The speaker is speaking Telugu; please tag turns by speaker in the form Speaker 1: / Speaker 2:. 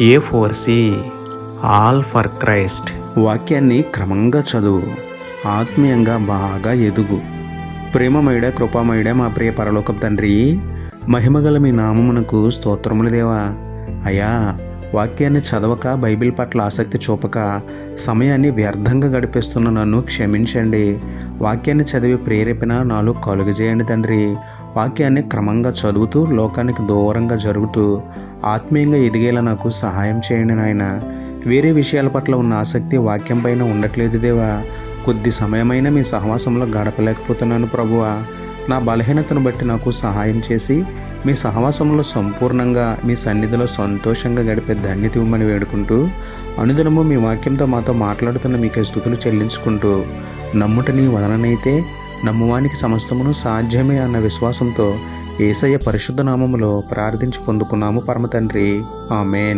Speaker 1: A four C all for Christ
Speaker 2: వాక్యాన్ని క్రమంగా చదువు. ఆత్మీయంగా బాగా ఎదుగు. ప్రేమమయుడ కృపామయుడ మా ప్రియ పరలోకపు తండ్రి మహిమగల మీ నామమునకు స్తోత్రములు దేవా. అయ్యా వాక్యాన్ని చదవక బైబిల్ పట్ల ఆసక్తి చూపక సమయాన్ని వ్యర్థంగా గడిపేస్తున్న నన్ను క్షమించండి. వాక్యాన్ని చదివి ప్రేరేపణ నాలో కలుగజేయండి తండ్రి. వాక్యాన్ని క్రమంగా చదువుతూ లోకానికి దూరంగా జరుగుతూ ఆత్మీయంగా ఎదిగేలా నాకు సహాయం చేయండి నాయన. వేరే విషయాల పట్ల ఉన్న ఆసక్తి వాక్యం పైన ఉండట్లేదు దేవా. కొద్ది సమయమైనా మీ సహవాసంలో గడపలేకపోతున్నాను ప్రభువా. నా బలహీనతను బట్టి నాకు సహాయం చేసి మీ సహవాసంలో సంపూర్ణంగా మీ సన్నిధిలో సంతోషంగా గడిపే ధన్యత ఇవ్వమని వేడుకుంటూ అనుదినము మీ వాక్యంతో మాతో మాట్లాడుతున్న మీకు స్థుతులు చెల్లించుకుంటూ నమ్ముటని వలననైతే నమ్మువానికి సమస్తమును సాధ్యమే అన్న విశ్వాసంతో ఏసయ్య పరిశుద్ధ నామములో ప్రార్థించి పొందుకున్నాము పరమ తండ్రి ఆమెన్.